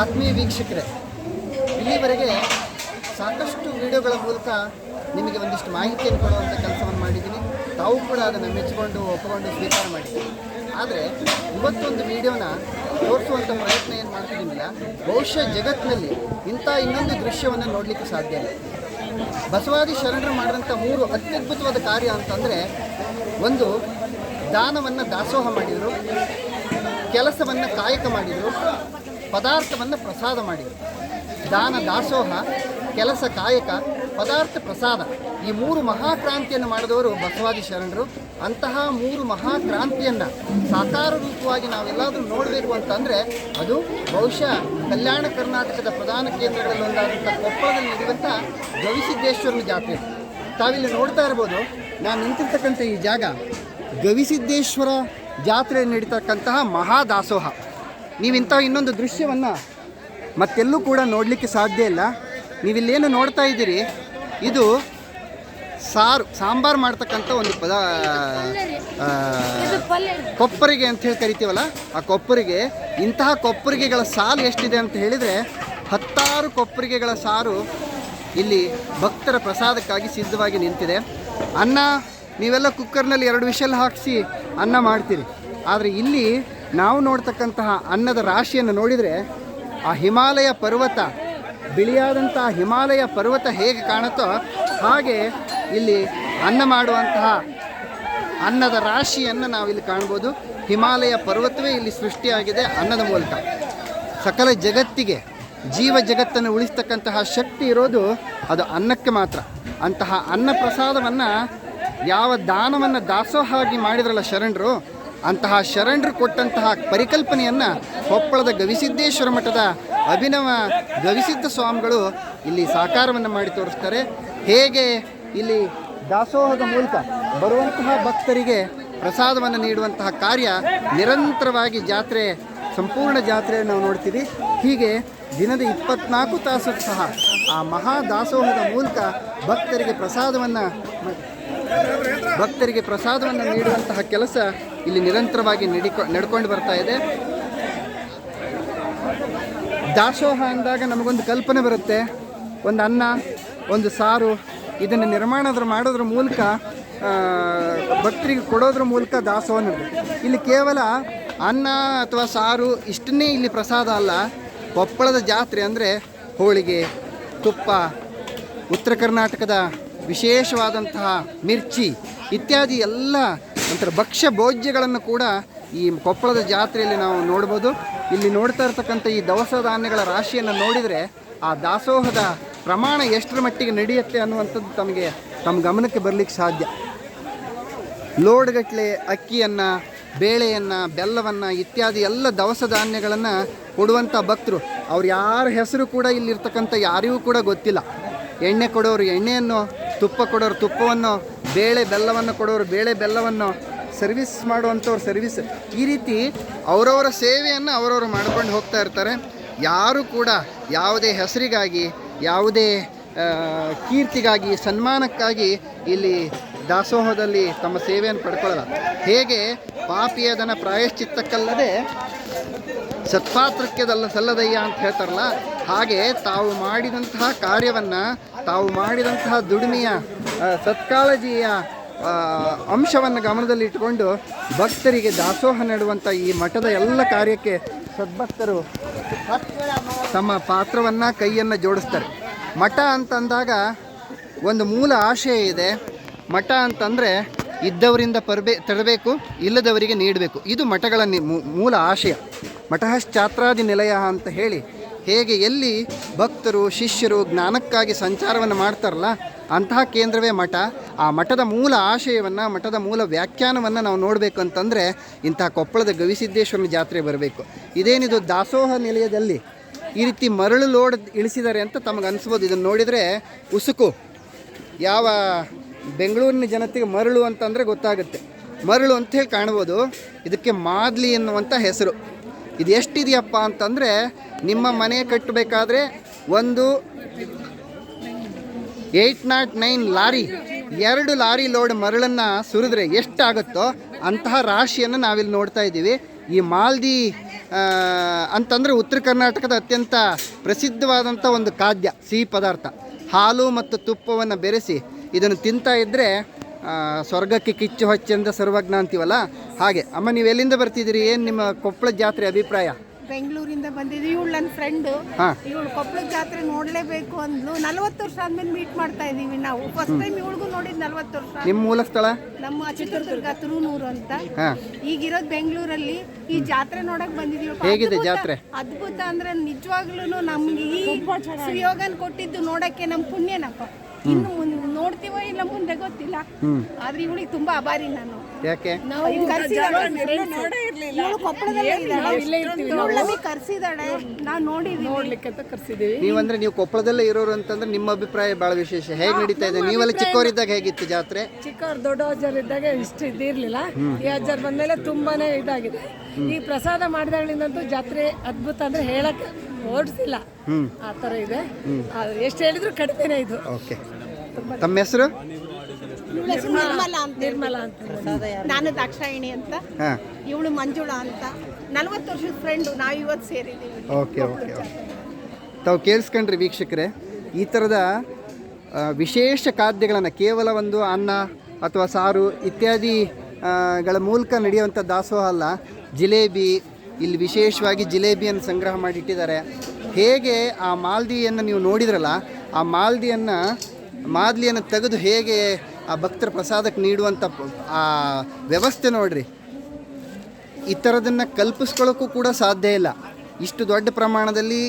ಆತ್ಮೀಯ ವೀಕ್ಷಕರೇ, ಇಲ್ಲಿವರೆಗೆ ಸಾಕಷ್ಟು ವಿಡಿಯೋಗಳ ಮೂಲಕ ನಿಮಗೆ ಒಂದಿಷ್ಟು ಮಾಹಿತಿಯನ್ನು ಕೊಡುವಂಥ ಕೆಲಸವನ್ನು ಮಾಡಿದ್ದೀನಿ. ತಾವು ಕೂಡ ಅದನ್ನು ಮೆಚ್ಚಿಕೊಂಡು, ಒಪ್ಪಿಕೊಂಡು ಸ್ವೀಕಾರ ಮಾಡಿದ್ದೀನಿ ಆದರೆ ಇವತ್ತೊಂದು ವಿಡಿಯೋನ ತೋರಿಸುವಂಥ ಪ್ರಯತ್ನ ಏನು ಮಾಡ್ತಿದ್ದೀನಿಲ್ಲ ಬಹುಶಃ ಜಗತ್ತಿನಲ್ಲಿ ಇಂಥ ಇನ್ನೊಂದು ದೃಶ್ಯವನ್ನು ನೋಡಲಿಕ್ಕೆ ಸಾಧ್ಯ ಇಲ್ಲ. ಬಸವಾದಿ ಶರಣರು ಮಾಡಿದಂಥ ಮೂರು ಅತ್ಯದ್ಭುತವಾದ ಕಾರ್ಯ ಅಂತಂದರೆ, ಒಂದು, ದಾನವನ್ನು ದಾಸೋಹ ಮಾಡಿದರು, ಕೆಲಸವನ್ನು ಕಾಯಕ ಮಾಡಿದರು ಪದಾರ್ಥವನ್ನು ಪ್ರಸಾದ ಮಾಡಿದರು. ದಾನ, ದಾಸೋಹ, ಕೆಲಸ, ಕಾಯಕ, ಪದಾರ್ಥ ಪ್ರಸಾದ. ಈ ಮೂರು ಮಹಾಕ್ರಾಂತಿಯನ್ನು ಮಾಡಿದವರು ಬಸವಾದಿ ಶರಣರು. ಅಂತಹ ಮೂರು ಮಹಾಕ್ರಾಂತಿಯನ್ನು ಸಾಕಾರ ರೂಪವಾಗಿ ನಾವೆಲ್ಲಾದರೂ ನೋಡಬೇಕು ಅಂತಂದರೆ ಅದು ಬಹುಶಃ ಕಲ್ಯಾಣ ಕರ್ನಾಟಕದ ಪ್ರಧಾನ ಕೇಂದ್ರಗಳಲ್ಲಿ ಒಂದಾದಂಥ ಕೊಪ್ಪಳದಲ್ಲಿ ನಡೆಯುವಂಥ ಗವಿಸಿದ್ದೇಶ್ವರನ ಜಾತ್ರೆ. ತಾವಿಲ್ಲಿ ನೋಡ್ತಾ ಇರ್ಬೋದು, ನಾನು ನಿಂತಿರ್ತಕ್ಕಂಥ ಈ ಜಾಗ ಗವಿಸಿದ್ದೇಶ್ವರ ಜಾತ್ರೆ ನಡೀತಕ್ಕಂತಹ ಮಹಾದಾಸೋಹ. ನೀವಿಂಥ ಇನ್ನೊಂದು ದೃಶ್ಯವನ್ನು ಮತ್ತೆಲ್ಲೂ ಕೂಡ ನೋಡಲಿಕ್ಕೆ ಸಾಧ್ಯ ಇಲ್ಲ. ನೀವಿಲ್ಲೇನು ನೋಡ್ತಾ ಇದ್ದೀರಿ? ಇದು ಸಾರು, ಸಾಂಬಾರು ಮಾಡ್ತಕ್ಕಂಥ ಒಂದು ಪದ ಕೊಪ್ಪರಿಗೆ ಅಂತ ಹೇಳಿ ಕರಿತೀವಲ್ಲ, ಆ ಕೊಪ್ಪರಿಗೆ, ಇಂತಹ ಕೊಪ್ಪರಿಗೆಗಳ ಸಾಲು ಎಷ್ಟಿದೆ ಅಂತ ಹೇಳಿದರೆ ಹತ್ತಾರು ಕೊಪ್ಪರಿಗೆಗಳ ಸಾರು ಇಲ್ಲಿ ಭಕ್ತರ ಪ್ರಸಾದಕ್ಕಾಗಿ ಸಿದ್ಧವಾಗಿ ನಿಂತಿದೆ. ಅನ್ನ, ನೀವೆಲ್ಲ ಕುಕ್ಕರ್ನಲ್ಲಿ ಎರಡು ವಿಷಲ್ ಹಾಕಿಸಿ ಅನ್ನ ಮಾಡ್ತೀರಿ. ಆದರೆ ಇಲ್ಲಿ ನಾವು ನೋಡ್ತಕ್ಕಂತಹ ಅನ್ನದ ರಾಶಿಯನ್ನು ನೋಡಿದರೆ ಆ ಹಿಮಾಲಯ ಪರ್ವತ, ಬಿಳಿಯಾದಂತಹ ಹಿಮಾಲಯ ಪರ್ವತ ಹೇಗೆ ಕಾಣುತ್ತೋ ಹಾಗೆ ಇಲ್ಲಿ ಅನ್ನ ಮಾಡುವಂತಹ ಅನ್ನದ ರಾಶಿಯನ್ನು ನಾವಿಲ್ಲಿ ಕಾಣ್ಬೋದು. ಹಿಮಾಲಯ ಪರ್ವತವೇ ಇಲ್ಲಿ ಸೃಷ್ಟಿಯಾಗಿದೆ ಅನ್ನದ ಮೂಲಕ. ಸಕಲ ಜಗತ್ತಿಗೆ, ಜೀವ ಜಗತ್ತನ್ನು ಉಳಿಸ್ತಕ್ಕಂತಹ ಶಕ್ತಿ ಇರೋದು ಅದು ಅನ್ನಕ್ಕೆ ಮಾತ್ರ. ಅಂತಹ ಅನ್ನ ಪ್ರಸಾದವನ್ನು ಯಾವ ದಾನವನ್ನು ದಾಸೋಹಾಗಿ ಮಾಡಿದ್ರಲ್ಲ ಶರಣರು ಅಂತಹ ಶರಣರು ಕೊಟ್ಟಂತಹ ಪರಿಕಲ್ಪನೆಯನ್ನು ಕೊಪ್ಪಳದ ಗವಿಸಿದ್ದೇಶ್ವರ ಮಠದ ಅಭಿನವ ಗವಿಸಿದ್ಧ ಸ್ವಾಮಿಗಳು ಇಲ್ಲಿ ಸಾಕಾರವನ್ನು ಮಾಡಿ ತೋರಿಸ್ತಾರೆ. ಹೇಗೆ ಇಲ್ಲಿ ದಾಸೋಹದ ಮೂಲಕ ಬರುವಂತಹ ಭಕ್ತರಿಗೆ ಪ್ರಸಾದವನ್ನು ನೀಡುವಂತಹ ಕಾರ್ಯ ನಿರಂತರವಾಗಿ ಜಾತ್ರೆ, ಸಂಪೂರ್ಣ ಜಾತ್ರೆಯನ್ನು ನಾವು ನೋಡ್ತೀವಿ. ಹೀಗೆ ದಿನದ ಇಪ್ಪತ್ನಾಲ್ಕು ತಾಸು ಸಹ ಆ ಮಹಾ ದಾಸೋಹದ ಮೂಲಕ ಭಕ್ತರಿಗೆ ಪ್ರಸಾದವನ್ನು ಭಕ್ತರಿಗೆ ಪ್ರಸಾದವನ್ನು ನೀಡುವಂತಹ ಕೆಲಸ ಇಲ್ಲಿ ನಿರಂತರವಾಗಿ ನಡಿಕೊ ನಡ್ಕೊಂಡು ಬರ್ತಾ ಇದೆ. ದಾಸೋಹ ಅಂದಾಗ ನಮಗೊಂದು ಕಲ್ಪನೆ ಬರುತ್ತೆ. ಒಂದು ಅನ್ನ, ಒಂದು ಸಾರು, ಇದನ್ನು ನಿರ್ಮಾಣದ್ರ ಮಾಡೋದ್ರ ಮೂಲಕ ಭಕ್ತರಿಗೆ ಕೊಡೋದ್ರ ಮೂಲಕ ದಾಸೋಹ ಇಲ್ಲಿ ಕೇವಲ ಅನ್ನ ಅಥವಾ ಸಾರು ಇಷ್ಟನ್ನೇ ಇಲ್ಲಿ ಪ್ರಸಾದ ಅಲ್ಲ, ಕೊಪ್ಪಳದ ಜಾತ್ರೆ ಅಂದರೆ ಹೋಳಿಗೆ, ತುಪ್ಪ, ಉತ್ತರ ಕರ್ನಾಟಕದ ವಿಶೇಷವಾದಂತಹ ಮಿರ್ಚಿ ಇತ್ಯಾದಿ ಎಲ್ಲ ಒಂಥರ ಭಕ್ಷ್ಯ ಭೋಜ್ಯಗಳನ್ನು ಕೂಡ ಈ ಕೊಪ್ಪಳದ ಜಾತ್ರೆಯಲ್ಲಿ ನಾವು ನೋಡ್ಬೋದು. ಇಲ್ಲಿ ನೋಡ್ತಾ ಇರ್ತಕ್ಕಂಥ ಈ ದವಸ ಧಾನ್ಯಗಳ ರಾಶಿಯನ್ನು ನೋಡಿದರೆ ಆ ದಾಸೋಹದ ಪ್ರಮಾಣ ಎಷ್ಟರ ಮಟ್ಟಿಗೆ ನಡೆಯುತ್ತೆ ಅನ್ನುವಂಥದ್ದು ತಮಗೆ ತಮ್ಮ ಗಮನಕ್ಕೆ ಬರಲಿಕ್ಕೆ ಸಾಧ್ಯ. ಲೋಡ್ಗಟ್ಟಲೆ ಅಕ್ಕಿಯನ್ನು, ಬೇಳೆಯನ್ನು, ಬೆಲ್ಲವನ್ನು ಇತ್ಯಾದಿ ಎಲ್ಲ ದವಸ ಧಾನ್ಯಗಳನ್ನು ಕೊಡುವಂಥ ಭಕ್ತರು. ಅವ್ರು ಯಾರ ಹೆಸರು ಕೂಡ ಇಲ್ಲಿರ್ತಕ್ಕಂಥ ಯಾರಿಗೂ ಕೂಡ ಗೊತ್ತಿಲ್ಲ. ಎಣ್ಣೆ ಕೊಡೋರು ಎಣ್ಣೆಯನ್ನು, ತುಪ್ಪ ಕೊಡೋರು ತುಪ್ಪವನ್ನು ಬೇಳೆ ಬೆಲ್ಲವನ್ನು ಕೊಡೋರು, ಬೇಳೆ ಬೆಲ್ಲವನ್ನು ಸರ್ವಿಸ್ ಮಾಡುವಂಥವ್ರು ಸರ್ವಿಸ್ ಈ ರೀತಿ ಅವರವರ ಸೇವೆಯನ್ನು ಅವರವರು ಮಾಡ್ಕೊಂಡು ಹೋಗ್ತಾ ಇರ್ತಾರೆ. ಯಾರು ಕೂಡ ಯಾವುದೇ ಹೆಸರಿಗಾಗಿ, ಯಾವುದೇ ಕೀರ್ತಿಗಾಗಿ, ಸನ್ಮಾನಕ್ಕಾಗಿ ಇಲ್ಲಿ ದಾಸೋಹದಲ್ಲಿ ತಮ್ಮ ಸೇವೆಯನ್ನು ಪಡ್ಕೊಳ್ಳಲ್ಲ. ಹೇಗೆ ಪಾಪಿಯದನ ಪ್ರಾಯಶ್ಚಿತ್ತಕ್ಕಲ್ಲದೆ ಸತ್ಪಾತ್ರಕ್ಕೆದಲ್ಲ ಸಲ್ಲದಯ್ಯ ಅಂತ ಹೇಳ್ತಾರಲ್ಲ, ಹಾಗೆ ತಾವು ಮಾಡಿದಂತಹ ಕಾರ್ಯವನ್ನು ತಾವು ಮಾಡಿದಂತಹ ದುಡಿಮೆಯ ಸತ್ಕಾಳಜಿಯ ಅಂಶವನ್ನು ಗಮನದಲ್ಲಿಟ್ಟುಕೊಂಡು ಭಕ್ತರಿಗೆ ದಾಸೋಹ ನೆಡುವಂಥ ಈ ಮಠದ ಎಲ್ಲ ಕಾರ್ಯಕ್ಕೆ ಸದ್ಭಕ್ತರು ತಮ್ಮ ಪಾತ್ರವನ್ನು ಕೈಯನ್ನು ಜೋಡಿಸ್ತಾರೆ. ಮಠ ಅಂತಂದಾಗ ಒಂದು ಮೂಲ ಆಶಯ ಇದೆ. ಮಠ ಅಂತಂದರೆ ಇದ್ದವರಿಂದ ಪರಬೇ, ತರಬೇಕು, ಇಲ್ಲದವರಿಗೆ ನೀಡಬೇಕು. ಇದು ಮಠಗಳ ಮೂಲ ಆಶಯ. ಮಠಶ್ಚಾತ್ರಾದಿ ನಿಲಯ ಅಂತ ಹೇಳಿ ಹೇಗೆ ಎಲ್ಲಿ ಭಕ್ತರು, ಶಿಷ್ಯರು ಜ್ಞಾನಕ್ಕಾಗಿ ಸಂಚಾರವನ್ನು ಮಾಡ್ತಾರಲ್ಲ, ಅಂತಹ ಕೇಂದ್ರವೇ ಮಠ. ಆ ಮಠದ ಮೂಲ ಆಶಯವನ್ನು, ಮಠದ ಮೂಲ ವ್ಯಾಖ್ಯಾನವನ್ನು ನಾವು ನೋಡಬೇಕು ಅಂತಂದರೆ ಇಂತಹ ಕೊಪ್ಪಳದ ಗವಿಸಿದ್ದೇಶ್ವರನ ಜಾತ್ರೆ ಬರಬೇಕು. ಇದೇನಿದು ದಾಸೋಹ ನಿಲಯದಲ್ಲಿ ಈ ರೀತಿ ಮರಳು ಲೋಡ್ ಇಳಿಸಿದ್ದಾರೆ ಅಂತ ತಮಗೆ ಅನಿಸ್ಬೋದು. ಇದನ್ನು ನೋಡಿದರೆ ಉಸುಕು. ಯಾವ ಬೆಂಗಳೂರಿನ ಜನತೆಗೆ ಮರಳು ಅಂತಂದರೆ ಗೊತ್ತಾಗುತ್ತೆ. ಮರಳು ಅಂತ ಹೇಳಿ ಕಾಣ್ಬೋದು. ಇದಕ್ಕೆ ಮಾದ್ಲಿ ಎನ್ನುವಂಥ ಹೆಸರು. ಇದು ಎಷ್ಟಿದೆಯಪ್ಪ ಅಂತಂದರೆ ನಿಮ್ಮ ಮನೆ ಕಟ್ಟಬೇಕಾದ್ರೆ ಒಂದು ಏಯ್ಟ್ ನಾಟ್ ನೈನ್ ಲಾರಿ, ಎರಡು ಲಾರಿ ಲೋಡ್ ಮರಳನ್ನು ಸುರಿದ್ರೆ ಎಷ್ಟಾಗುತ್ತೋ ಅಂತಹ ರಾಶಿಯನ್ನು ನಾವಿಲ್ಲಿ ನೋಡ್ತಾ ಇದ್ದೀವಿ. ಈ ಮಾಲ್ದಿ ಅಂತಂದರೆ ಉತ್ತರ ಕರ್ನಾಟಕದ ಅತ್ಯಂತ ಪ್ರಸಿದ್ಧವಾದಂಥ ಒಂದು ಖಾದ್ಯ, ಸಿಹಿ ಪದಾರ್ಥ. ಹಾಲು ಮತ್ತು ತುಪ್ಪವನ್ನು ಬೆರೆಸಿ ಇದನ್ನು ತಿಂತಾ ಇದ್ದರೆ ಸ್ವರ್ಗಕ್ಕೆ ಕಿಚ್ಚು ಹೊಚ್ಚೆಂದ ಸರ್ವಜ್ಞ ಅಂತೀವಲ್ಲ? ಹಾಗೆ. ಅಮ್ಮ ನೀವು ಎಲ್ಲಿಂದ ಬರ್ತಿದ್ದೀರಿ? ಏನು ನಿಮ್ಮ ಕೊಪ್ಪಳ ಜಾತ್ರೆ ಅಭಿಪ್ರಾಯ? ಬೆಂಗಳೂರಿಂದ ಬಂದಿದ್ವಿ ಇವಳು ನನ್ನ ಫ್ರೆಂಡು ಇವಳು ಕೊಪ್ಪಳ ಜಾತ್ರೆ ನೋಡಲೇಬೇಕು ಅಂದ್ಲು. ನಲವತ್ತು ವರ್ಷ ಆದ್ಮೇಲೆ ಮೀಟ್ ಮಾಡ್ತಾ ಇದೀವಿ ನಾವು. ಫಸ್ಟ್ ಟೈಮ್ ಇವಳಿಗೂ ನೋಡಿದ್ ನಲವತ್ತು ವರ್ಷ. ನಿಮ್ಮ ಮೂಲ ಸ್ಥಳ? ನಮ್ಮ ಚಿತ್ರದುರ್ಗ ತುರುನೂರು ಅಂತ. ಈಗಿರೋದು ಬೆಂಗಳೂರಲ್ಲಿ ಈ ಜಾತ್ರೆ ನೋಡಕ್ ಬಂದಿದೀವಿ ಹೇಗಿದೆ ಜಾತ್ರೆ? ಅದ್ಭುತ ಅಂದ್ರೆ ನಿಜವಾಗ್ಲೂ ನಮ್ಗೆ ಈ ಸುಯೋಗನ್ ಕೊಟ್ಟಿದ್ದು ನೋಡಕ್ಕೆ ನಮ್ ಪುಣ್ಯನಪ್ಪ. ಇನ್ನು ಮುಂದೆ ನೋಡ್ತೀವೋ ಇಲ್ಲ ಮುಂದೆ ಗೊತ್ತಿಲ್ಲ. ಆದ್ರೆ ಇವಳಿಗೆ ತುಂಬಾ ಆಭಾರಿ ನಾನು. ಯಾಕೆ? ನಮಗೆ ಕರ್ಸಿದಾಳೆ ನಾವು ನೋಡಿದೀವಿ ನೋಡ್ಲಿಕ್ಕೆ ಅಂತ ಕರ್ಸಿದೀವಿ. ನೀವಂದ್ರೆ ನೀವು ಕೊಪ್ಪಳದಲ್ಲೇ ಇರೋರು ಅಂತಂದ್ರೆ ನಿಮ್ಮ ಅಭಿಪ್ರಾಯ ಬಹಳ ವಿಶೇಷ. ಹೇಗೆ ನಡೀತಾ ಇದೆ? ನೀವೆಲ್ಲ ಚಿಕ್ಕವರಿದ್ದಾಗ ಹೇಗಿತ್ತು ಜಾತ್ರೆ? ಚಿಕ್ಕವ್ರು ದೊಡ್ಡ ಅಜ್ಜರ್ ಇದ್ದಾಗ ಇಷ್ಟು ಇದಿರ್ಲಿಲ್ಲ. ಈ ಅಜ್ಜರ್ ಬಂದ್ಮೇಲೆ ತುಂಬಾನೇ ಇದಾಗಿದೆ. ಈ ಪ್ರಸಾದ ಮಾಡಿದಾಗಳಿಂದಂತೂ ಜಾತ್ರೆ ಅದ್ಭುತ ಅಂದ್ರೆ ಹೇಳಕ್ ಓಡಿಸಿಲ್ಲ. ಆ ತರ ಇದೆ. ಎಷ್ಟು ಹೇಳಿದ್ರು ಕಡಿಮೆನೆ ಇದು. ಓಕೆ. ತಮ್ಮ ಹೆಸರು? ನಿರ್ಮಲಾ ಅಂತ ನಿರ್ಮಲಾ ಅಂತ ನಾನು ದಾಕ್ಷಾಯಿಣಿ ಅಂತ. ಇವಳು ಮಂಜುಳಾ ಅಂತ. ನಲವತ್ತು ವರ್ಷದ ಫ್ರೆಂಡ್ ನಾವು ಇವತ್ತು ಸೇರಿದ್ದೀವಿ ಓಕೆ ಓಕೆ ಓಕೆ. ತಾವು ಕೇಳಿಸ್ಕೊಂಡ್ರಿ ವೀಕ್ಷಕರೇ ಈ ಥರದ ವಿಶೇಷ ಖಾದ್ಯಗಳನ್ನು ಕೇವಲ ಒಂದು ಅನ್ನ ಅಥವಾ ಸಾರು ಇತ್ಯಾದಿಗಳ ಮೂಲಕ ನಡೆಯುವಂಥ ದಾಸೋಹ ಅಲ್ಲ ಜಿಲೇಬಿ ಇಲ್ಲಿ ವಿಶೇಷವಾಗಿ ಜಿಲೇಬಿಯನ್ನು ಸಂಗ್ರಹ ಮಾಡಿಟ್ಟಿದ್ದಾರೆ. ಹೇಗೆ ಆ ಮಾಲ್ದಿಯನ್ನು ನೀವು ನೋಡಿದ್ರಲ್ಲ, ಆ ಮಾಲ್ದಿಯನ್ನು, ಮಾದಲಿಯನ್ನು ತೆಗೆದು ಹೇಗೆ ಆ ಭಕ್ತರ ಪ್ರಸಾದಕ್ಕೆ ನೀಡುವಂಥ ಆ ವ್ಯವಸ್ಥೆ ನೋಡ್ರಿ. ಈ ಥರದನ್ನು ಕಲ್ಪಿಸ್ಕೊಳ್ಳೋಕ್ಕೂ ಕೂಡ ಸಾಧ್ಯ ಇಲ್ಲ. ಇಷ್ಟು ದೊಡ್ಡ ಪ್ರಮಾಣದಲ್ಲಿ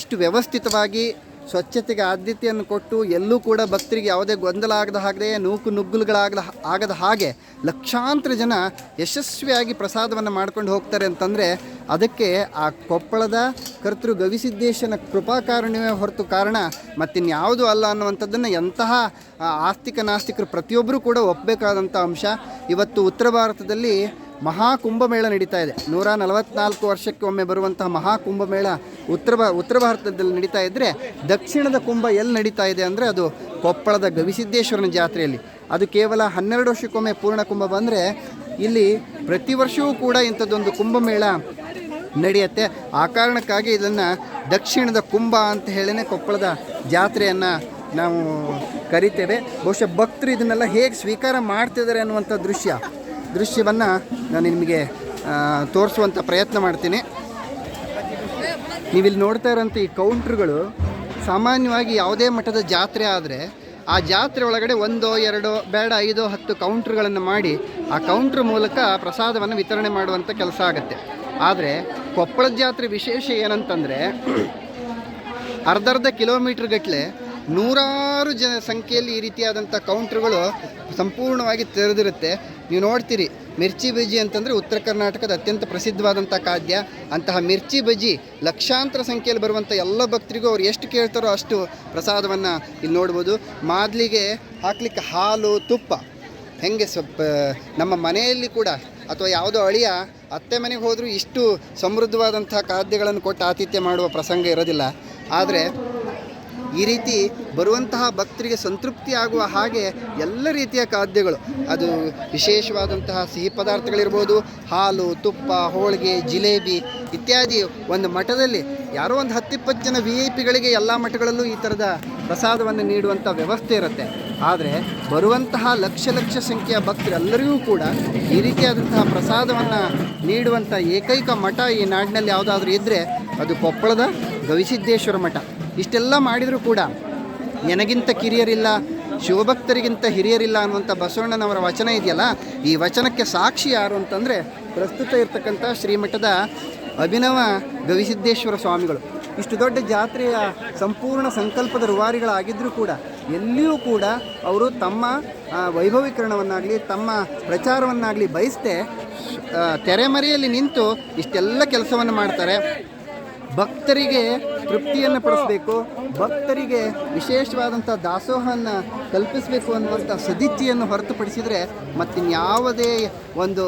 ಇಷ್ಟು ವ್ಯವಸ್ಥಿತವಾಗಿ ಸ್ವಚ್ಛತೆಗೆ ಆದ್ಯತೆಯನ್ನು ಕೊಟ್ಟು ಎಲ್ಲೂ ಕೂಡ ಭಕ್ತರಿಗೆ ಯಾವುದೇ ಗೊಂದಲ ಆಗದ ಹಾಗೆ ನೂಕು ನುಗ್ಗುಲುಗಳಾಗದ ಆಗದ ಹಾಗೆ ಲಕ್ಷಾಂತರ ಜನ ಯಶಸ್ವಿಯಾಗಿ ಪ್ರಸಾದವನ್ನು ಮಾಡ್ಕೊಂಡು ಹೋಗ್ತಾರೆ ಅಂತಂದರೆ ಅದಕ್ಕೆ ಆ ಕೊಪ್ಪಳದ ಕರ್ತೃ ಗವಿಸಿದ್ದೇಶನ ಕೃಪಾಕಾರುಣ್ಯವೇ ಹೊರತು ಕಾರಣ ಮತ್ತಿನ್ಯಾವುದೂ ಅಲ್ಲ ಅನ್ನುವಂಥದ್ದನ್ನು ಎಂತಹ ಆಸ್ತಿಕ ನಾಸ್ತಿಕರು ಪ್ರತಿಯೊಬ್ಬರೂ ಕೂಡ ಒಪ್ಪಬೇಕಾದಂಥ ಅಂಶ. ಇವತ್ತು ಉತ್ತರ ಭಾರತದಲ್ಲಿ ಮಹಾ ಕುಂಭಮೇಳ ನಡೀತಾ ಇದೆ. ನೂರ ನಲವತ್ನಾಲ್ಕು ವರ್ಷಕ್ಕೆ ಒಮ್ಮೆ ಬರುವಂತಹ ಮಹಾ ಕುಂಭಮೇಳ ಉತ್ತರ ಉತ್ತರ ಭಾರತದಲ್ಲಿ ನಡೀತಾ ಇದ್ದರೆ ದಕ್ಷಿಣದ ಕುಂಭ ಎಲ್ಲಿ ನಡೀತಾ ಇದೆ ಅಂದರೆ ಅದು ಕೊಪ್ಪಳದ ಗವಿಸಿದ್ದೇಶ್ವರನ ಜಾತ್ರೆಯಲ್ಲಿ. ಅದು ಕೇವಲ ಹನ್ನೆರಡು ವರ್ಷಕ್ಕೊಮ್ಮೆ ಪೂರ್ಣ ಕುಂಭ ಬಂದರೆ ಇಲ್ಲಿ ಪ್ರತಿ ವರ್ಷವೂ ಕೂಡ ಇಂಥದ್ದೊಂದು ಕುಂಭಮೇಳ ನಡೆಯುತ್ತೆ. ಆ ಕಾರಣಕ್ಕಾಗಿ ಇದನ್ನು ದಕ್ಷಿಣದ ಕುಂಭ ಅಂತ ಹೇಳಿನೇ ಕೊಪ್ಪಳದ ಜಾತ್ರೆಯನ್ನು ನಾವು ಕರಿತೇವೆ. ಬಹುಶಃ ಭಕ್ತರು ಇದನ್ನೆಲ್ಲ ಹೇಗೆ ಸ್ವೀಕಾರ ಮಾಡ್ತಿದ್ದಾರೆ ಅನ್ನುವಂಥ ದೃಶ್ಯ ದೃಶ್ಯವನ್ನು ನಾನು ನಿಮಗೆ ತೋರಿಸುವಂಥ ಪ್ರಯತ್ನ ಮಾಡ್ತೀನಿ. ನೀವಿಲ್ಲಿ ನೋಡ್ತಾ ಇರೋಂಥ ಈ ಕೌಂಟ್ರುಗಳು ಸಾಮಾನ್ಯವಾಗಿ ಯಾವುದೇ ಮಠದ ಜಾತ್ರೆ ಆದರೆ ಆ ಜಾತ್ರೆ ಒಳಗಡೆ ಒಂದೋ, ಎರಡೋ, ಬೇಡ, ಐದೋ, ಹತ್ತು ಕೌಂಟ್ರ್ಗಳನ್ನು ಮಾಡಿ ಆ ಕೌಂಟ್ರ್ ಮೂಲಕ ಪ್ರಸಾದವನ್ನು ವಿತರಣೆ ಮಾಡುವಂಥ ಕೆಲಸ ಆಗುತ್ತೆ. ಆದರೆ ಕೊಪ್ಪಳ ಜಾತ್ರೆ ವಿಶೇಷ ಏನಂತಂದರೆ ಅರ್ಧರ್ಧ ಕಿಲೋಮೀಟ್ರ್ ಗಟ್ಟಲೆ ನೂರಾರು ಜನ ಸಂಖ್ಯೆಯಲ್ಲಿ ಈ ರೀತಿಯಾದಂಥ ಕೌಂಟ್ರ್ಗಳು ಸಂಪೂರ್ಣವಾಗಿ ತೆರೆದಿರುತ್ತೆ. ನೀವು ನೋಡ್ತೀರಿ, ಮಿರ್ಚಿ ಬಜ್ಜಿ ಅಂತಂದರೆ ಉತ್ತರ ಕರ್ನಾಟಕದ ಅತ್ಯಂತ ಪ್ರಸಿದ್ಧವಾದಂಥ ಖಾದ್ಯ. ಅಂತಹ ಮಿರ್ಚಿ ಬಜ್ಜಿ ಲಕ್ಷಾಂತರ ಸಂಖ್ಯೆಯಲ್ಲಿ ಬರುವಂಥ ಎಲ್ಲ ಭಕ್ತರಿಗೂ ಅವ್ರು ಎಷ್ಟು ಕೇಳ್ತಾರೋ ಅಷ್ಟು ಪ್ರಸಾದವನ್ನು ಇಲ್ಲಿ ನೋಡ್ಬೋದು. ಮಾದಲಿಗೆ ಹಾಕ್ಲಿಕ್ಕೆ ಹಾಲು, ತುಪ್ಪ. ಹೆಂಗೆ ಸ್ವಲ್ಪ, ನಮ್ಮ ಮನೆಯಲ್ಲಿ ಕೂಡ ಅಥವಾ ಯಾವುದೋ ಅಳಿಯ ಅತ್ತೆ ಮನೆಗೆ ಹೋದರೂ ಇಷ್ಟು ಸಮೃದ್ಧವಾದಂಥ ಖಾದ್ಯಗಳನ್ನು ಕೊಟ್ಟು ಆತಿಥ್ಯ ಮಾಡುವ ಪ್ರಸಂಗ ಇರೋದಿಲ್ಲ. ಆದರೆ ಈ ರೀತಿ ಬರುವಂತಹ ಭಕ್ತರಿಗೆ ಸಂತೃಪ್ತಿ ಆಗುವ ಹಾಗೆ ಎಲ್ಲ ರೀತಿಯ ಖಾದ್ಯಗಳು. ಅದು ವಿಶೇಷವಾದಂತಹ ಸಿಹಿ ಪದಾರ್ಥಗಳಿರ್ಬೋದು, ಹಾಲು, ತುಪ್ಪ, ಹೋಳಿಗೆ, ಜಿಲೇಬಿ ಇತ್ಯಾದಿ ಒಂದು ಮಠದಲ್ಲಿ ಯಾರೋ ಒಂದು ಹತ್ತಿಪ್ಪತ್ತು ಜನ ವಿ ಐ ಪಿಗಳಿಗೆ ಎಲ್ಲ ಮಠಗಳಲ್ಲೂ ಈ ಥರದ ಪ್ರಸಾದವನ್ನು ನೀಡುವಂಥ ವ್ಯವಸ್ಥೆ ಇರುತ್ತೆ. ಆದರೆ ಬರುವಂತಹ ಲಕ್ಷ ಲಕ್ಷ ಸಂಖ್ಯೆಯ ಭಕ್ತರೆಲ್ಲರಿಗೂ ಕೂಡ ಈ ರೀತಿಯಾದಂತಹ ಪ್ರಸಾದವನ್ನು ನೀಡುವಂಥ ಏಕೈಕ ಮಠ ಈ ನಾಡಿನಲ್ಲಿ ಯಾವುದಾದ್ರೂ ಇದ್ದರೆ ಅದು ಕೊಪ್ಪಳದ ಗವಿಸಿದ್ದೇಶ್ವರ ಮಠ. ಇಷ್ಟೆಲ್ಲ ಮಾಡಿದರೂ ಕೂಡ ನನಗಿಂತ ಕಿರಿಯರಿಲ್ಲ, ಶಿವಭಕ್ತರಿಗಿಂತ ಹಿರಿಯರಿಲ್ಲ ಅನ್ನುವಂಥ ಬಸವಣ್ಣನವರ ವಚನ ಇದೆಯಲ್ಲ? ಈ ವಚನಕ್ಕೆ ಸಾಕ್ಷಿ ಯಾರು ಅಂತಂದರೆ ಪ್ರಸ್ತುತ ಇರ್ತಕ್ಕಂಥ ಶ್ರೀಮಠದ ಅಭಿನವ ಗವಿಸಿದ್ದೇಶ್ವರ ಸ್ವಾಮಿಗಳು. ಇಷ್ಟು ದೊಡ್ಡ ಜಾತ್ರೆಯ ಸಂಪೂರ್ಣ ಸಂಕಲ್ಪದ ರುವಾರಿಗಳಾಗಿದ್ದರೂ ಕೂಡ ಎಲ್ಲಿಯೂ ಕೂಡ ಅವರು ತಮ್ಮ ವೈಭವೀಕರಣವನ್ನಾಗಲಿ, ತಮ್ಮ ಪ್ರಚಾರವನ್ನಾಗಲಿ ಬಯಸದೆ ತೆರೆಮರೆಯಲ್ಲಿ ನಿಂತು ಇಷ್ಟೆಲ್ಲ ಕೆಲಸವನ್ನು ಮಾಡ್ತಾರೆ. ಭಕ್ತರಿಗೆ ತೃಪ್ತಿಯನ್ನು ಪಡಿಸಬೇಕು ಭಕ್ತರಿಗೆ ವಿಶೇಷವಾದಂಥ ದಾಸೋಹವನ್ನು ಕಲ್ಪಿಸಬೇಕು ಅನ್ನುವಂಥ ಸದಿಚ್ಛೆಯನ್ನು ಹೊರತುಪಡಿಸಿದರೆ ಮತ್ತಿನ್ಯಾವುದೇ ಒಂದು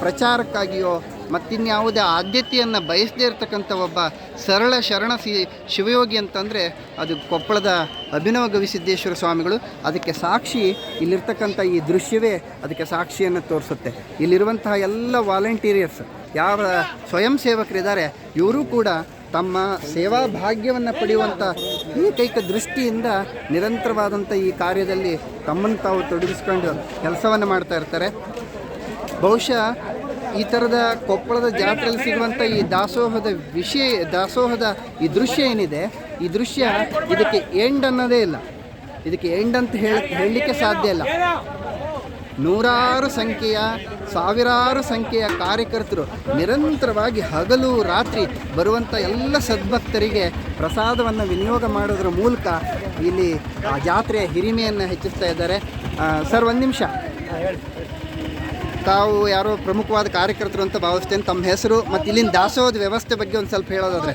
ಪ್ರಚಾರಕ್ಕಾಗಿಯೋ ಮತ್ತಿನ್ಯಾವುದೇ ಆದ್ಯತೆಯನ್ನು ಬಯಸದೇ ಇರತಕ್ಕಂಥ ಒಬ್ಬ ಸರಳ ಶರಣ ಸಿ ಶಿವಯೋಗಿ ಅಂತಂದರೆ ಅದು ಕೊಪ್ಪಳದ ಅಭಿನವ ಗವಿಸಿದ್ದೇಶ್ವರ ಸ್ವಾಮಿಗಳು. ಅದಕ್ಕೆ ಸಾಕ್ಷಿ ಇಲ್ಲಿರ್ತಕ್ಕಂಥ ಈ ದೃಶ್ಯವೇ ಅದಕ್ಕೆ ಸಾಕ್ಷಿಯನ್ನು ತೋರಿಸುತ್ತೆ. ಇಲ್ಲಿರುವಂತಹ ಎಲ್ಲ ವಾಲಂಟೀರಿಯರ್ಸ್, ಯಾವ ಸ್ವಯಂ ಸೇವಕರಿದ್ದಾರೆ, ಇವರು ಕೂಡ ತಮ್ಮ ಸೇವಾ ಭಾಗ್ಯವನ್ನು ಪಡೆಯುವಂಥ ಏಕೈಕ ದೃಷ್ಟಿಯಿಂದ ನಿರಂತರವಾದಂಥ ಈ ಕಾರ್ಯದಲ್ಲಿ ತಮ್ಮನ್ನು ತಾವು ತೊಡಗಿಸ್ಕೊಂಡು ಕೆಲಸವನ್ನು ಮಾಡ್ತಾ ಇರ್ತಾರೆ. ಬಹುಶಃ ಈ ಥರದ ಕೊಪ್ಪಳದ ಜಾತ್ರೆಯಲ್ಲಿ ಸಿಗುವಂಥ ಈ ದಾಸೋಹದ ವಿಷಯ, ದಾಸೋಹದ ಈ ದೃಶ್ಯ ಏನಿದೆ? ಈ ದೃಶ್ಯ ಇದಕ್ಕೆ ಎಂಡ್ ಅನ್ನೋದೇ ಇಲ್ಲ. ಇದಕ್ಕೆ ಎಂಡ್ ಅಂತ ಹೇಳಿ, ಹೇಳಲಿಕ್ಕೆ ಸಾಧ್ಯ ಇಲ್ಲ. ನೂರಾರು ಸಂಖ್ಯೆಯ, ಸಾವಿರಾರು ಸಂಖ್ಯೆಯ ಕಾರ್ಯಕರ್ತರು ನಿರಂತರವಾಗಿ ಹಗಲು ರಾತ್ರಿ ಬರುವಂಥ ಎಲ್ಲ ಸದ್ಭಕ್ತರಿಗೆ ಪ್ರಸಾದವನ್ನು ವಿನಿಯೋಗ ಮಾಡೋದ್ರ ಮೂಲಕ ಇಲ್ಲಿ ಆ ಜಾತ್ರೆಯ ಹಿರಿಮೆಯನ್ನು ಹೆಚ್ಚಿಸ್ತಾ ಇದ್ದಾರೆ. ಸರ್, ಒಂದು ನಿಮಿಷ. ತಾವು ಯಾರೋ ಪ್ರಮುಖವಾದ ಕಾರ್ಯಕರ್ತರು ಅಂತ ಭಾವಿಸ್ತೇನೆ ತಮ್ಮ ಹೆಸರು ಮತ್ತು ಇಲ್ಲಿನ ದಾಸೋಹದ ವ್ಯವಸ್ಥೆ ಬಗ್ಗೆ ಒಂದು ಸ್ವಲ್ಪ ಹೇಳೋದಾದ್ರೆ.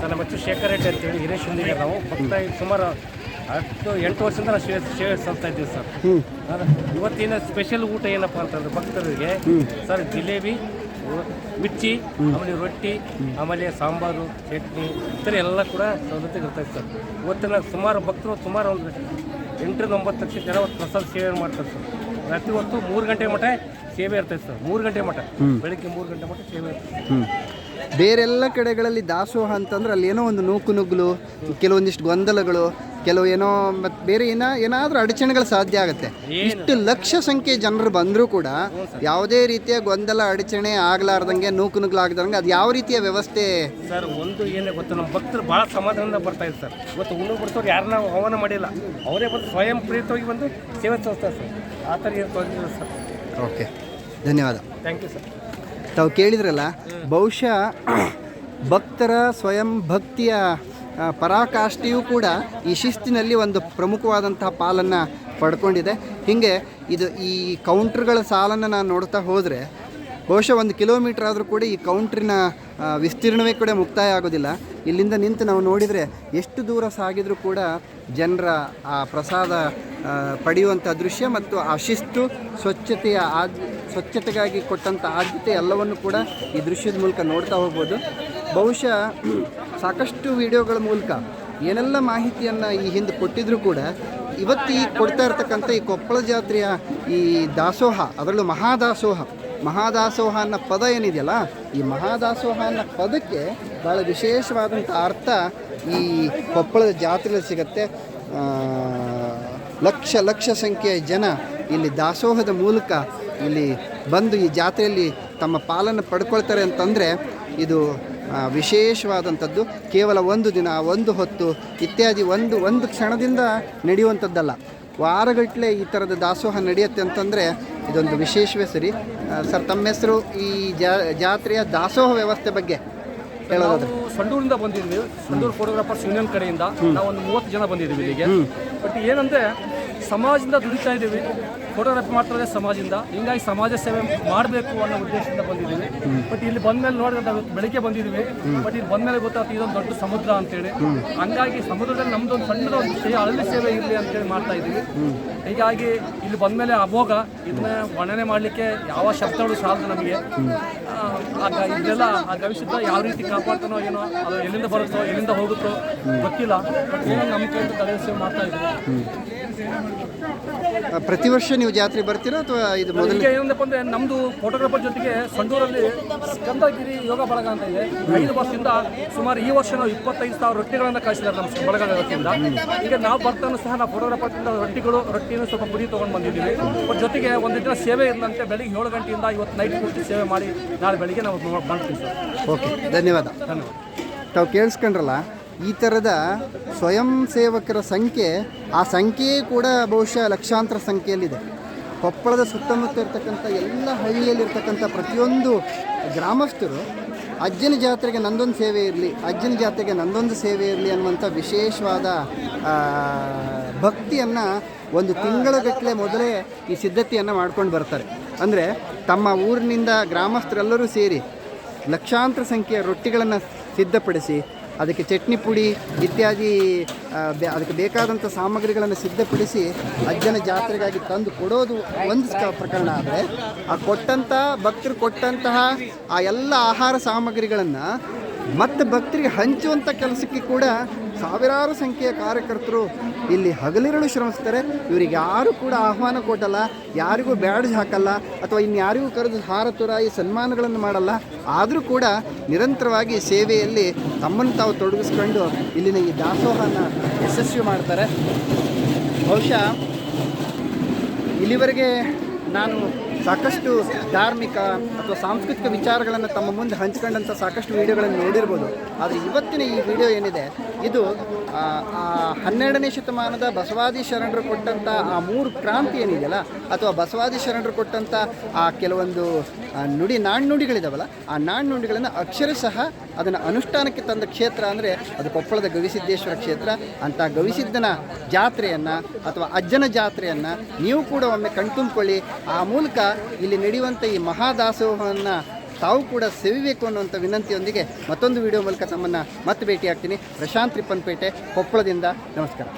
ಸರ್ ನಮ್ಮ ಹೆಸರು ಶೇಖರ್ ರೆಡ್ಡಿ ಅಂತೇಳಿ ಹಿರೇಶ್ ಹುಂದಿಗೆ ನಾವು ಭಕ್ತ ಸುಮಾರು ಹತ್ತು ಎಂಟು ವರ್ಷದಿಂದ ನಾವು ಸೇವೆ ಸೇವೆ ಸಲ್ತಾ ಇದ್ದೀವಿ ಸರ್. ಇವತ್ತಿನ ಸ್ಪೆಷಲ್ ಊಟ ಏನಪ್ಪ ಅಂತಂದ್ರೆ ಭಕ್ತರಿಗೆ ಸರ್ ಜಿಲೇಬಿ ಮಿರ್ಚಿ ಆಮೇಲೆ ರೊಟ್ಟಿ ಆಮೇಲೆ ಸಾಂಬಾರು ಚಟ್ನಿ ಈ ಥರ ಎಲ್ಲ ಕೂಡ ಸೌಲಭ್ಯ ಇರ್ತದೆ ಸರ್. ಇವತ್ತಿನ ಸುಮಾರು ಭಕ್ತರು ಸುಮಾರು ಒಂದು ಎಂಟರಿಂದ ಒಂಬತ್ತು ಲಕ್ಷ ಜನ ಪ್ರಸಾದ ಸೇವೆ ಮಾಡ್ತಾರೆ ಸರ್. ರಾತ್ರಿ ಹೊತ್ತು ಮೂರು ಗಂಟೆ ಮಟ್ಟ ಸೇವೆ ಇರ್ತೈತೆ ಸರ್. ಮೂರು ಗಂಟೆ ಮಟ್ಟ ಬೆಳಿಗ್ಗೆ ಮೂರು ಗಂಟೆ ಮಟ್ಟ ಸೇವೆ ಇರ್ತದೆ. ಹ್ಞೂ ಬೇರೆಲ್ಲ ಕಡೆಗಳಲ್ಲಿ ದಾಸೋಹ ಅಂತಂದ್ರೆ ಅಲ್ಲಿ ಏನೋ ಒಂದು ನೂಕು ನುಗ್ಗಲು ಕೆಲವೊಂದಿಷ್ಟು ಗೊಂದಲಗಳು ಕೆಲವು ಏನೋ ಮತ್ತು ಬೇರೆ ಏನ ಏನಾದರೂ ಅಡಚಣೆಗಳು ಸಾಧ್ಯ ಆಗುತ್ತೆ. ಇಷ್ಟು ಲಕ್ಷ ಸಂಖ್ಯೆ ಜನರು ಬಂದರೂ ಕೂಡ ಯಾವುದೇ ರೀತಿಯ ಗೊಂದಲ ಅಡಚಣೆ ಆಗ್ಲಾರ್ದಂಗೆ ನೂಕು ನುಗ್ಗಲಾಗ್ದಂಗೆ ಅದು ಯಾವ ರೀತಿಯ ವ್ಯವಸ್ಥೆ? ಸರ್ ಒಂದು ಏನೇ ಗೊತ್ತು ನಮ್ಮ ಭಕ್ತರು ಭಾಳ ಸಮಾಧಾನದಿಂದ ಬರ್ತಾ ಇದ್ದಾರೆ ಸರ್. ಇವತ್ತು ಉಣ್ಣು ಬಿಡ್ತವ್ರು ಯಾರನ್ನ ಹವನ ಮಾಡಿಲ್ಲ. ಅವರೇ ಬಂದು ಸ್ವಯಂ ಪ್ರೇರಿತವಾಗಿ ಬಂದು ಸೇವೆ ಸಲ್ಲಿಸ್ತಾರೆ ಸರ್. ಆ ಥರ ಏನು ತೊಂದರೆ ಸರ್. ಓಕೆ. ಧನ್ಯವಾದ. ಥ್ಯಾಂಕ್ ಯು ಸರ್ ತಾವು ಕೇಳಿದ್ರಲ್ಲ ಬಹುಶಃ ಭಕ್ತರ ಸ್ವಯಂ ಭಕ್ತಿಯ ಪರಾಕಾಷ್ಠೆಯೂ ಕೂಡ ಈ ಶಿಸ್ತಿನಲ್ಲಿ ಒಂದು ಪ್ರಮುಖವಾದಂತಹ ಪಾಲನ್ನು ಪಡ್ಕೊಂಡಿದೆ. ಹೀಗೆ ಇದು ಈ ಕೌಂಟ್ರ್ಗಳ ಸಾಲನ್ನು ನಾನು ನೋಡ್ತಾ ಹೋದರೆ ಬಹುಶಃ ಒಂದು ಕಿಲೋಮೀಟ್ರ್ ಆದರೂ ಕೂಡ ಈ ಕೌಂಟ್ರಿನ ವಿಸ್ತೀರ್ಣವೇ ಕೂಡ ಮುಕ್ತಾಯ ಆಗೋದಿಲ್ಲ. ಇಲ್ಲಿಂದ ನಿಂತು ನಾವು ನೋಡಿದರೆ ಎಷ್ಟು ದೂರ ಸಾಗಿದರೂ ಕೂಡ ಜನರ ಆ ಪ್ರಸಾದ ಪಡೆಯುವಂಥ ದೃಶ್ಯ ಮತ್ತು ಆ ಸ್ವಚ್ಛತೆಯ ಆದ್, ಸ್ವಚ್ಛತೆಗಾಗಿ ಕೊಟ್ಟಂಥ ಆದ್ಯತೆ ಎಲ್ಲವನ್ನು ಕೂಡ ಈ ದೃಶ್ಯದ ಮೂಲಕ ನೋಡ್ತಾ ಹೋಗ್ಬೋದು. ಬಹುಶಃ ಸಾಕಷ್ಟು ವಿಡಿಯೋಗಳ ಮೂಲಕ ಏನೆಲ್ಲ ಮಾಹಿತಿಯನ್ನು ಈ ಹಿಂದೆ ಕೊಟ್ಟಿದ್ರು ಕೂಡ ಇವತ್ತು ಈ ಕೊಡ್ತಾ ಇರ್ತಕ್ಕಂಥ ಈ ಕೊಪ್ಪಳ ಜಾತ್ರೆಯ ಈ ದಾಸೋಹ, ಅದರಲ್ಲೂ ಮಹಾದಾಸೋಹ ಮಹಾದಾಸೋಹ ಅನ್ನೋ ಪದ ಏನಿದೆಯಲ್ಲ, ಈ ಮಹಾದಾಸೋಹ ಅನ್ನೋ ಪದಕ್ಕೆ ಭಾಳ ವಿಶೇಷವಾದಂಥ ಅರ್ಥ ಈ ಕೊಪ್ಪಳದ ಜಾತ್ರೆಯಲ್ಲಿ ಸಿಗತ್ತೆ. ಲಕ್ಷ ಲಕ್ಷ ಸಂಖ್ಯೆಯ ಜನ ಇಲ್ಲಿ ದಾಸೋಹದ ಮೂಲಕ ಇಲ್ಲಿ ಬಂದು ಈ ಜಾತ್ರೆಯಲ್ಲಿ ತಮ್ಮ ಪಾಲನ್ನು ಪಡ್ಕೊಳ್ತಾರೆ ಅಂತಂದರೆ ಇದು ವಿಶೇಷವಾದಂಥದ್ದು. ಕೇವಲ ಒಂದು ದಿನ, ಒಂದು ಹೊತ್ತು, ಇತ್ಯಾದಿ ಒಂದು ಒಂದು ಕ್ಷಣದಿಂದ ನಡೆಯುವಂಥದ್ದಲ್ಲ. ವಾರಗಟ್ಟಲೆ ಈ ಥರದ ದಾಸೋಹ ನಡೆಯುತ್ತೆ ಅಂತಂದರೆ ಇದೊಂದು ವಿಶೇಷವೇ ಸರಿ. ಸರ್, ತಮ್ಮ ಹೆಸರು ಈ ಜಾತ್ರೆಯ ದಾಸೋಹ ವ್ಯವಸ್ಥೆ ಬಗ್ಗೆ? ಹೇಳೋದಾದ್ರೆ. ನಾವು ಸಂಡೂರಿಂದ ಬಂದಿದ್ವಿ. ಸಂಡೂರು ಫೋಟೋಗ್ರಾಫರ್ಸ್ ಯೂನಿಯನ್ ಕಡೆಯಿಂದ. ನಾವು ಒಂದು ಮೂವತ್ತು ಜನ ಬಂದಿದ್ವಿ ಇಲ್ಲಿಗೆ. ಬಟ್ ಏನಂದ್ರೆ ಸಮಾಜದಿಂದ ದುಡಿತಾ ಇದ್ದೀವಿ. ಫೋಟೋಗ್ರಫಿ ಮಾಡ್ತಾರೆ ಸಮಾಜದಿಂದ. ಹಿಂಗಾಗಿ ಸಮಾಜ ಸೇವೆ ಮಾಡಬೇಕು ಅನ್ನೋ ಉದ್ದೇಶದಿಂದ ಬಂದಿದ್ದೀವಿ. ಬಟ್ ಇಲ್ಲಿ ಬಂದ್ಮೇಲೆ ನೋಡಿದ್ರೆ ನಾವು ಇವತ್ತು ಬೆಳಿಗ್ಗೆ ಬಂದಿದ್ದೀವಿ. ಬಟ್ ಇಲ್ಲಿ ಬಂದ ಮೇಲೆ ಗೊತ್ತಾಗ್ತದೆ ಇದೊಂದು ದೊಡ್ಡ ಸಮುದ್ರ ಅಂತೇಳಿ. ಹಂಗಾಗಿ ಸಮುದ್ರದಲ್ಲಿ ನಮ್ದೊಂದು ಸಣ್ಣದ ಒಂದು ಸೇ ಅಳಲಿ ಸೇವೆ ಇರಲಿ ಅಂತೇಳಿ ಮಾಡ್ತಾ ಇದ್ದೀವಿ. ಹೀಗಾಗಿ ಇಲ್ಲಿ ಬಂದ ಮೇಲೆ ಅಭೋಗ, ಇದನ್ನ ವರ್ಣನೆ ಮಾಡಲಿಕ್ಕೆ ಯಾವ ಶಬ್ದಗಳು ಸಾಲದು ನಮಗೆ. ಇದೆಲ್ಲ ಆ ಗವಿಸಿದ್ದ ಯಾವ ರೀತಿ ಕಾಪಾಡ್ತಾನೋ ಏನೋ, ಅದು ಎಲ್ಲಿಂದ ಬರುತ್ತೋ, ಎಲ್ಲಿಂದ ಹೋಗುತ್ತೋ ಗೊತ್ತಿಲ್ಲ. ನಮ್ಮ ಕೈಯಿಂದ ತಲೆ ಸೇವೆ ಮಾಡ್ತಾ ಇದ್ದೀವಿ. ಪ್ರತಿ ವರ್ಷ ನೀವು ಜಾತ್ರೆ ಬರ್ತೀರಾ ಅಥವಾ ಇದು ಮೊದಲು ಈಗ ಏನಂದಪ್ಪ ಅಂದ್ರೆ ನಮ್ದು ಫೋಟೋಗ್ರಾಫರ್ ಜೊತೆಗೆ ಸಂಡೂರಲ್ಲಿ ಸ್ಕಂದಗಿರಿ ಯೋಗ ಬಳಗ ಅಂತ ಇದೆ. ಐದು ವರ್ಷದಿಂದ ಸುಮಾರು ಈ ವರ್ಷ ನಾವು ಇಪ್ಪತ್ತೈದು ಸಾವಿರ ರೊಟ್ಟಿಗಳನ್ನು ಕಳಿಸಿದ್ದಾರೆ ನಮ್ಮ ಬಳಗ ವತಿಯಿಂದ. ಈಗ ನಾವು ಬರ್ತಾನು ಸಹ ನಾವು ಫೋಟೋಗ್ರಾಫರ್ ರೊಟ್ಟಿಗಳು ರೊಟ್ಟಿನೂ ಸ್ವಲ್ಪ ಪುಡಿ ತೊಗೊಂಡು ಬಂದಿದ್ದೀವಿ. ಜೊತೆಗೆ ಒಂದು ದಿನ ಸೇವೆ ಇದ್ದಂತೆ ಬೆಳಿಗ್ಗೆ ಏಳು ಗಂಟೆಯಿಂದ ಇವತ್ತು ನೈಟ್ ಪೂರ್ತಿ ಸೇವೆ ಮಾಡಿ ನಾಳೆ ಬೆಳಿಗ್ಗೆ ನಾವು ಮಾಡ್ತೀವಿ ಸರ್. ಓಕೆ ಧನ್ಯವಾದ. ಧನ್ಯವಾದ. ತಾವು ಕೇಳಿಸ್ಕೊಂಡ್ರಲ್ಲ ಈ ಥರದ ಸ್ವಯಂ ಸೇವಕರ ಸಂಖ್ಯೆ, ಆ ಸಂಖ್ಯೆಯೇ ಕೂಡ ಬಹುಶಃ ಲಕ್ಷಾಂತರ ಸಂಖ್ಯೆಯಲ್ಲಿದೆ. ಕೊಪ್ಪಳದ ಸುತ್ತಮುತ್ತ ಇರ್ತಕ್ಕಂಥ ಎಲ್ಲ ಹಳ್ಳಿಯಲ್ಲಿರ್ತಕ್ಕಂಥ ಪ್ರತಿಯೊಂದು ಗ್ರಾಮಸ್ಥರು, ಅಜ್ಜನ ಜಾತ್ರೆಗೆ ನಂದೊಂದು ಸೇವೆ ಇರಲಿ, ಅಜ್ಜನ ಜಾತ್ರೆಗೆ ನಂದೊಂದು ಸೇವೆ ಇರಲಿ ಅನ್ನುವಂಥ ವಿಶೇಷವಾದ ಭಕ್ತಿಯನ್ನು ಒಂದು ತಿಂಗಳಗಟ್ಟಲೆ ಮೊದಲೇ ಈ ಸಿದ್ಧತೆಯನ್ನು ಮಾಡ್ಕೊಂಡು ಬರ್ತಾರೆ. ಅಂದರೆ ತಮ್ಮ ಊರಿನಿಂದ ಗ್ರಾಮಸ್ಥರೆಲ್ಲರೂ ಸೇರಿ ಲಕ್ಷಾಂತರ ಸಂಖ್ಯೆಯ ರೊಟ್ಟಿಗಳನ್ನು ಸಿದ್ಧಪಡಿಸಿ ಅದಕ್ಕೆ ಚಟ್ನಿ ಪುಡಿ ಇತ್ಯಾದಿ ಅದಕ್ಕೆ ಬೇಕಾದಂಥ ಸಾಮಗ್ರಿಗಳನ್ನು ಸಿದ್ಧಪಡಿಸಿ ಅಜ್ಜನ ಜಾತ್ರೆಗಾಗಿ ತಂದು ಕೊಡೋದು ಒಂದು ಪ್ರಕರಣ ಆದರೆ, ಆ ಕೊಟ್ಟಂಥ, ಭಕ್ತರು ಕೊಟ್ಟಂತಹ ಆ ಎಲ್ಲ ಆಹಾರ ಸಾಮಗ್ರಿಗಳನ್ನು ಮತ್ತು ಭಕ್ತರಿಗೆ ಹಂಚುವಂಥ ಕೆಲಸಕ್ಕೆ ಕೂಡ ಸಾವಿರಾರು ಸಂಖ್ಯೆಯ ಕಾರ್ಯಕರ್ತರು ಇಲ್ಲಿ ಹಗಲಿರಳು ಶ್ರಮಿಸ್ತಾರೆ. ಇವರಿಗೆ ಯಾರು ಕೂಡ ಆಹ್ವಾನ ಕೊಟ್ಟಲ್ಲ ಯಾರಿಗೂ ಬ್ಯಾಡ್ಜ್ ಹಾಕಲ್ಲ, ಅಥವಾ ಇನ್ಯಾರಿಗೂ ಕರೆದು ಹಾರ ತುರಾಯಿ ಸನ್ಮಾನಗಳನ್ನು ಮಾಡಲ್ಲ. ಆದರೂ ಕೂಡ ನಿರಂತರವಾಗಿ ಸೇವೆಯಲ್ಲಿ ತಮ್ಮನ್ನು ತಾವು ತೊಡಗಿಸ್ಕೊಂಡು ಇಲ್ಲಿನ ಈ ದಾಸೋಹನ ಯಶಸ್ವಿ ಮಾಡ್ತಾರೆ. ಬಹುಶಃ ಇಲ್ಲಿವರೆಗೆ ನಾನು ಸಾಕಷ್ಟು ಧಾರ್ಮಿಕ ಅಥವಾ ಸಾಂಸ್ಕೃತಿಕ ವಿಚಾರಗಳನ್ನು ತಮ್ಮ ಮುಂದೆ ಹಂಚ್ಕೊಂಡಂಥ ಸಾಕಷ್ಟು ವಿಡಿಯೋಗಳನ್ನು ನೋಡಿರ್ಬೋದು. ಆದರೆ ಇವತ್ತಿನ ಈ ವಿಡಿಯೋ ಏನಿದೆ, ಇದು ಆ, ಹನ್ನೆರಡನೇ ಶತಮಾನದ ಬಸವಾದಿ ಶರಣರು ಕೊಟ್ಟಂಥ ಆ ಮೂರು ಕ್ರಾಂತಿ ಏನಿದೆಯಲ್ಲ ಅಥವಾ ಬಸವಾದಿ ಶರಣರು ಕೊಟ್ಟಂಥ ಆ ಕೆಲವೊಂದು ನುಡಿ ನಾಣ್ಣುಡಿಗಳಿದಾವಲ್ಲ ಆ ನಾಣ್ಣುಡಿಗಳನ್ನು ಸಹ ಅದನ್ನು ಅನುಷ್ಠಾನಕ್ಕೆ ತಂದ ಕ್ಷೇತ್ರ ಅಂದರೆ ಅದು ಕೊಪ್ಪಳದ ಗವಿಸಿದ್ದೇಶ್ವರ ಕ್ಷೇತ್ರ. ಅಂಥ ಗವಿಸಿದ್ದನ ಜಾತ್ರೆಯನ್ನು ಅಥವಾ ಅಜ್ಜನ ಜಾತ್ರೆಯನ್ನು ನೀವು ಕೂಡ ಒಮ್ಮೆ ಕಣ್ತುಂಬಿಕೊಳ್ಳಿ. ಆ ಮೂಲಕ ಇಲ್ಲಿ ನಡೆಯುವಂಥ ಈ ಮಹಾದಾಸೋಹವನ್ನು ತಾವು ಕೂಡ ಸೇವಿಬೇಕು ಅನ್ನುವಂಥ ವಿನಂತಿಯೊಂದಿಗೆ ಮತ್ತೊಂದು ವಿಡಿಯೋ ಮೂಲಕ ತಮ್ಮನ್ನು ಮತ್ತೆ ಭೇಟಿಯಾಗ್ತೀನಿ. ಪ್ರಶಾಂತ್ ರಿಪ್ಪನ್ಪೇಟೆ ಕೊಪ್ಪಳದಿಂದ. ನಮಸ್ಕಾರ.